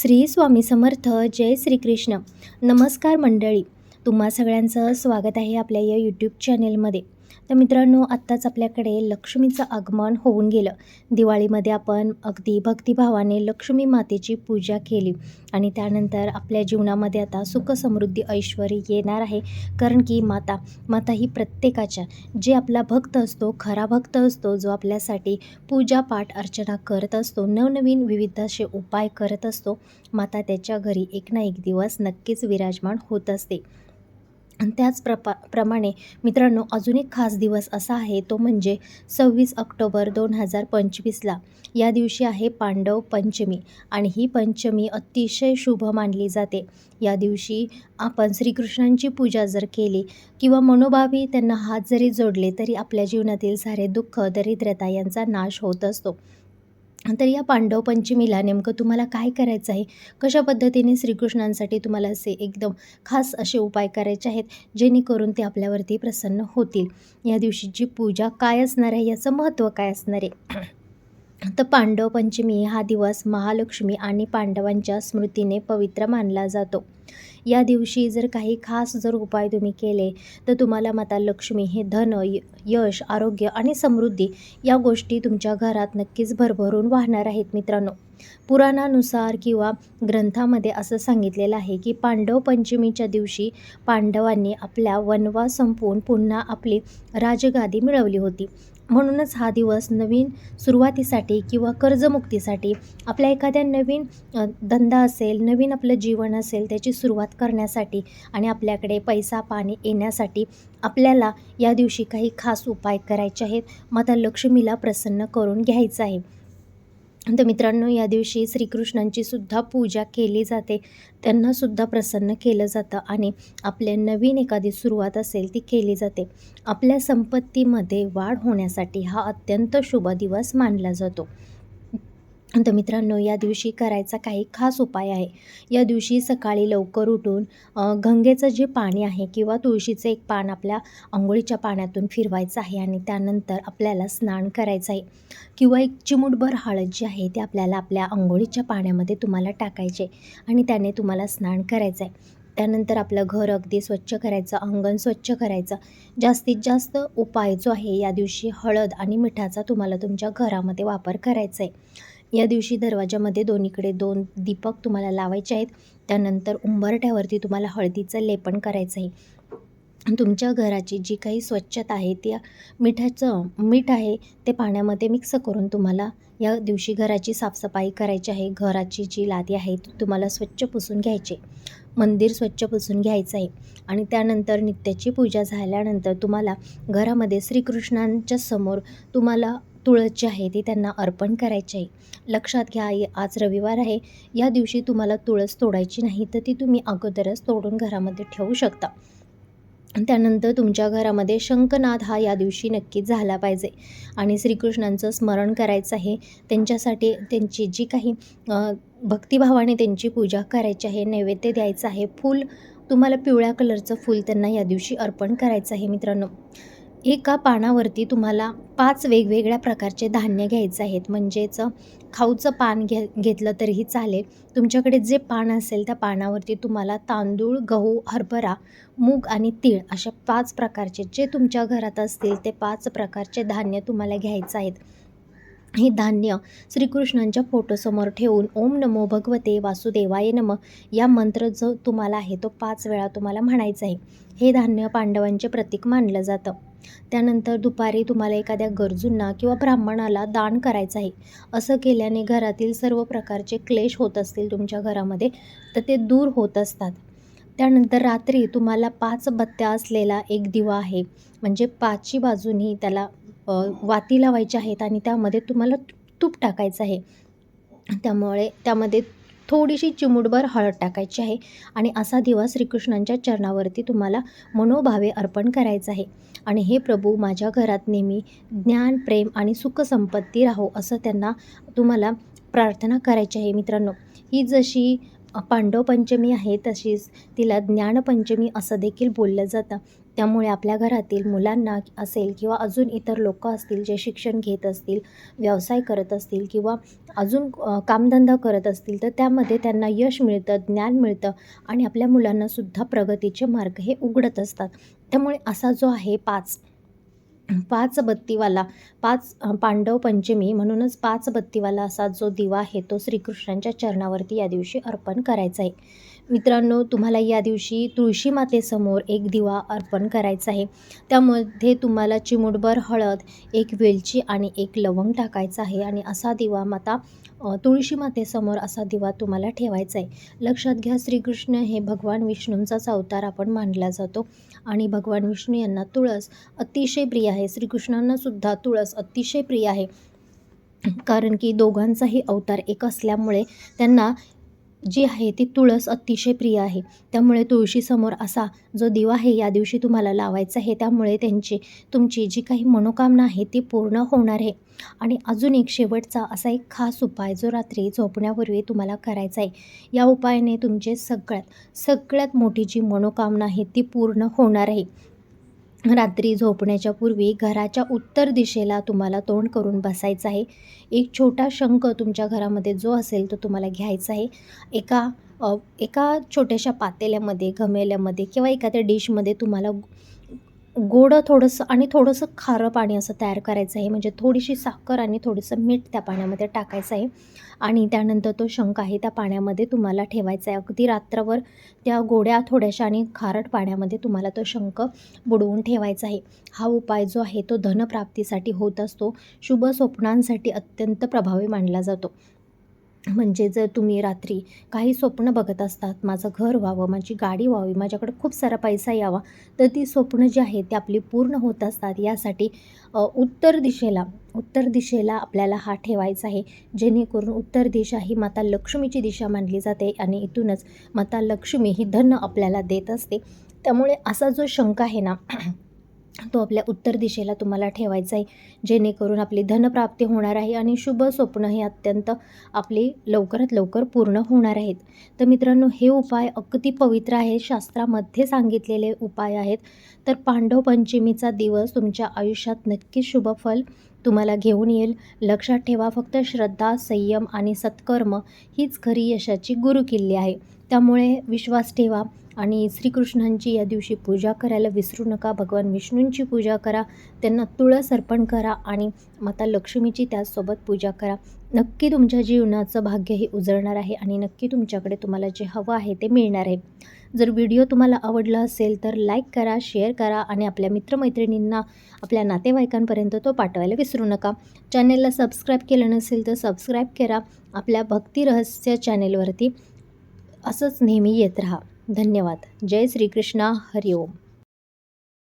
श्री स्वामी समर्थ जय श्रीकृष्ण. नमस्कार मंडळी. तुम्हा सगळ्यांचं स्वागत आहे आपल्या या यूट्यूब चॅनेलमध्ये तर मित्रांनो आत्ताच आपल्याकडे लक्ष्मीचं आगमन होऊन गेलं. दिवाळीमध्ये आपण अगदी भक्तिभावाने लक्ष्मी मातेची पूजा केली आणि त्यानंतर आपल्या जीवनामध्ये आता सुख समृद्धी ऐश्वर येणार आहे. कारण की माता माता ही प्रत्येकाच्या जे आपला भक्त असतो खरा भक्त असतो जो आपल्यासाठी पूजा पाठ अर्चना करत असतो नवनवीन विविध असे उपाय करत असतो माता त्याच्या घरी एक ना एक दिवस नक्कीच विराजमान होत असते. त्याच प्रपा प्रमाणे मित्रांनो अजून एक खास दिवस असा आहे तो म्हणजे सव्वीस ऑक्टोबर दोन हजार पंचवीसला. या दिवशी आहे पांडव पंचमी आणि ही पंचमी अतिशय शुभ मानली जाते. या दिवशी आपण श्रीकृष्णांची पूजा जर केली किंवा मनोभावी त्यांना हात जरी जोडले तरी आपल्या जीवनातील सारे दुःख दरिद्रता यांचा नाश होत असतो. तर या पांडव पंचमीला नेमकं तुम्हाला काय करायचं आहे? कशा पद्धतीने श्रीकृष्णांसाठी तुम्हाला असे एकदम खास असे उपाय करायचे आहेत जेणेकरून ते आपल्यावरती प्रसन्न होतील? या दिवशीची पूजा काय असणार आहे? याचं महत्त्व काय असणार आहे? तर पांडव पंचमी हा दिवस महालक्ष्मी आणि पांडवांच्या स्मृतीने पवित्र मानला जातो. या दिवशी जर काही खास जर उपाय तुम्ही केले तर तुम्हाला माता लक्ष्मी हे धन य यश आरोग्य आणि समृद्धी या गोष्टी तुमच्या घरात नक्कीच भरभरून वाहणार आहेत मित्रांनो. पुराणानुसार किंवा ग्रंथामध्ये असं सांगितलेलं आहे की पांडव पंचमीच्या दिवशी पांडवांनी आपल्या वनवास संपवून पुन्हा आपली राजगादी मिळवली होती. म्हणूनच हा दिवस नवीन सुरुवातीसाठी किंवा कर्जमुक्तीसाठी आपल्या एखाद्या नवीन धंदा असेल नवीन आपलं जीवन असेल त्याची सुरुवात करण्यासाठी आणि आपल्याकडे पैसा पाणी येण्यासाठी आपल्याला या दिवशी काही खास उपाय करायचे आहेत. माता लक्ष्मीला प्रसन्न करून घ्यायचं आहे. तर मित्रांनो या दिवशी श्रीकृष्णांची सुद्धा पूजा केली जाते. त्यांनासुद्धा प्रसन्न केलं जातं आणि आपल्या नवीन एखादी सुरुवात असेल ती केली जाते. आपल्या संपत्तीमध्ये वाढ होण्यासाठी हा अत्यंत शुभ दिवस मानला जातो. तर मित्रांनो या दिवशी करायचा काही खास उपाय आहे. या दिवशी सकाळी लवकर उठून गंगेचं जे पाणी आहे किंवा तुळशीचं एक पान आपल्या आंघोळीच्या पाण्यातून फिरवायचं आहे आणि त्यानंतर आपल्याला स्नान करायचं आहे. किंवा एक चिमूटभर हळद जी आहे ती आपल्याला आपल्या आंघोळीच्या पाण्यामध्ये तुम्हाला टाकायचे आणि त्याने तुम्हाला स्नान करायचं आहे. त्यानंतर आपलं घर अगदी स्वच्छ करायचं अंगण स्वच्छ करायचं. जास्तीत जास्त उपाय जो आहे या दिवशी हळद आणि मिठाचा तुम्हाला तुमच्या घरामध्ये वापर करायचा आहे. या दिवशी दरवाजामध्ये दोन्हीकडे दोन दीपक तुम्हाला लावायचे आहेत. त्यानंतर उंबरठ्यावरती तुम्हाला हळदीचं लेपन करायचं आहे तुमच्या घराची जी काही स्वच्छता आहे त्या मिठाचं मीठ आहे ते पाण्यामध्ये मिक्स करून तुम्हाला या दिवशी घराची साफसफाई करायची आहे. घराची जी लादी आहे ती तुम्हाला स्वच्छ पुसून घ्यायची मंदिर स्वच्छ पुसून घ्यायचं आहे. आणि त्यानंतर नित्याची पूजा झाल्यानंतर तुम्हाला घरामध्ये श्रीकृष्णांच्या समोर तुम्हाला तुळस जी आहे ती त्यांना अर्पण करायची आहे. लक्षात घ्या आज रविवार आहे. या दिवशी तुम्हाला तुळस तोडायची नाही तर ती तुम्ही अगोदरच तोडून घरामध्ये ठेवू शकता. त्यानंतर तुमच्या घरामध्ये शंखनाद हा या दिवशी नक्कीच झाला पाहिजे. आणि श्रीकृष्णांचं स्मरण करायचं आहे. त्यांच्यासाठी त्यांची जी काही भक्तिभावाने त्यांची पूजा करायची आहे नैवेद्य द्यायचं आहे फूल तुम्हाला पिवळ्या कलरचं फूल त्यांना या दिवशी अर्पण करायचं आहे मित्रांनो. एका पानावरती तुम्हाला पाच वेगवेगळ्या प्रकारचे धान्य घ्यायचे आहेत. म्हणजेच खाऊचं पान घे घेतलं तरीही चालेल. तुमच्याकडे जे पान असेल त्या पानावरती तुम्हाला तांदूळ गहू हरभरा मूग आणि तीळ अशा पाच प्रकारचे जे तुमच्या घरात असतील ते पाच प्रकारचे धान्य तुम्हाला घ्यायचं आहेत. हे धान्य श्रीकृष्णांच्या फोटोसमोर ठेवून ओम नमो भगवते वासुदेवाय नम या मंत्र जो तुम्हाला आहे तो पाच वेळा तुम्हाला म्हणायचा आहे. हे धान्य पांडवांचे प्रतीक मानलं जातं. त्यानंतर दुपारी तुम्हाला एखाद्या गरजूंना किंवा ब्राह्मणाला दान करायचं आहे असं केल्याने घरातील सर्व प्रकारचे क्लेश होत असतील तुमच्या घरामध्ये तर ते दूर होत असतात. त्यानंतर रात्री तुम्हाला पाच बत्त्या असलेला एक दिवा आहे म्हणजे पाचही बाजूनी त्याला वाती लावायच्या आहेत आणि त्यामध्ये तुम्हाला तूप टाकायचं आहे. त्यामुळे त्यामध्ये थोडीशी चिमुटभर हळद टाकायची आहे आणि असा दिवा श्रीकृष्णांच्या चरणावरती तुम्हाला मनोभावे अर्पण करायचं आहे. आणि हे प्रभू माझ्या घरात नेहमी ज्ञान प्रेम आणि सुखसंपत्ती राहो असं त्यांना तुम्हाला प्रार्थना करायची आहे मित्रांनो. ही जशी पांडवपंचमी आहे तशीच तिला ज्ञानपंचमी असं देखील बोललं जातं. त्यामुळे आपल्या घरातील मुलांना असेल किंवा अजून इतर लोक असतील जे शिक्षण घेत असतील व्यवसाय करत असतील किंवा अजून कामधंदा करत असतील तर त्यामध्ये त्यांना यश मिळतं ज्ञान मिळतं आणि आपल्या मुलांनासुद्धा प्रगतीचे मार्ग हे उघडत असतात. त्यामुळे असा जो आहे पाच पाच बत्तीवाला पाच पांडव पंचमी म्हणूनच पाच बत्तीवाला असा जो दिवा आहे तो श्रीकृष्णांच्या चरणावरती या दिवशी अर्पण करायचा आहे. मित्रांनो तुम्हाला या दिवशी तुळशी मातेसमोर एक दिवा अर्पण करायचा आहे. त्यामध्ये तुम्हाला चिमूटभर हळद एक वेलची आणि एक लवंग टाकायचं आहे आणि असा दिवा माता तुळशी मातेसमोर असा दिवा तुम्हाला ठेवायचा आहे. लक्षात घ्या श्रीकृष्ण हे भगवान विष्णूंचाच अवतार आपण मानला जातो आणि भगवान विष्णू यांना तुळस अतिशय प्रिय आहे. श्रीकृष्णांनासुद्धा तुळस अतिशय प्रिय आहे. कारण की दोघांचाही अवतार एक असल्यामुळे त्यांना जी आहे ती तुळस अतिशय प्रिय आहे. त्यामुळे तुळशीसमोर असा जो दिवा आहे या दिवशी तुम्हाला लावायचा आहे. त्यामुळे त्यांची तुमची जी काही मनोकामना आहे ती पूर्ण होणार आहे. आणि अजून एक शेवटचा असा एक खास उपाय जो रात्री झोपण्यापूर्वी तुम्हाला करायचा आहे या उपायाने तुमचे सगळ्यात सगळ्यात मोठी जी मनोकामना आहे ती पूर्ण होणार आहे. रात्री झोपण्याच्या पूर्वी घराच्या उत्तर दिशेला तुम्हाला तोंड करून बसायचं आहे. एक छोटा शंख तुमच्या घरामध्ये जो असेल तो तुम्हाला घ्यायचा आहे. एका एका छोट्याशा पातेल्यामध्ये घमेल्यामध्ये किंवा एखाद्या डिशमध्ये तुम्हाला गोड थोडंसं आणि थोडंसं खारं पाणी असं तयार करायचं आहे. म्हणजे थोडीशी साखर आणि थोडंसं मीठ त्या पाण्यामध्ये टाकायचं आहे. आणि त्यानंतर तो शंख आहे त्या पाण्यामध्ये तुम्हाला ठेवायचा आहे. अगदी रात्रभर त्या गोड्या थोड्याशा आणि खारट पाण्यामध्ये तुम्हाला तो शंख बुडवून ठेवायचा आहे. हा उपाय जो आहे तो धनप्राप्तीसाठी होत असतो. शुभ स्वप्नांसाठी अत्यंत प्रभावी मानला जातो. म्हणजे जर तुम्ही रात्री काही स्वप्न बघत असतात माझं घर व्हावं माझी गाडी व्हावी माझ्याकडे खूप सारा पैसा यावा तर ती स्वप्न जी आहेत ती आपली पूर्ण होत असतात. यासाठी उत्तर दिशेला उत्तर दिशेला आपल्याला हा ठेवायचा आहे. जेणेकरून उत्तर दिशा ही माता लक्ष्मीची दिशा मानली जाते आणि इथूनच माता लक्ष्मी ही धन आपल्याला देत असते. त्यामुळे असा जो शंका आहे ना तो आपल्या उत्तर दिशेला तुम्हाला ठेवायचा आहे. जेणेकरून आपली धनप्राप्ती होणार आहे आणि शुभ स्वप्न हे अत्यंत आपली लवकरात लवकर पूर्ण होणार आहेत. तर मित्रांनो हे उपाय अगदी पवित्र आहे. शास्त्रामध्ये सांगितलेले उपाय आहेत. तर पांडव पंचमीचा दिवस तुमच्या आयुष्यात नक्कीच शुभफल तुम्हाला घेऊन येईल. लक्षात ठेवा फक्त श्रद्धा संयम आणि सत्कर्म हीच खरी यशाची गुरुकिल्ली आहे. त्यामुळे विश्वास ठेवा. आणि श्रीकृष्णांची या दिवशी पूजा करायला विसरू नका भगवान विष्णूंची पूजा करा त्यांना तुळस अर्पण करा आणि माता लक्ष्मीची त्याचसोबत पूजा करा. नक्की तुमच्या जीवनाचं भाग्य हे उजळणार आहे आणि नक्की तुमच्याकडे तुम्हाला जे हवं आहे ते मिळणार आहे. जर व्हिडिओ तुम्हाला आवडला असेल तर लाईक करा शेअर करा आणि आपल्या मित्रमैत्रिणींना आपल्या नातेवाईकांपर्यंत तो पाठवायला विसरू नका. चॅनेलला सबस्क्राईब केलं नसेल तर सबस्क्राईब करा. आपल्या भक्ती रहस्य चॅनेलवरती असंच नेहमी येत राहा. धन्यवाद. जय श्रीकृष्णा. हरिओम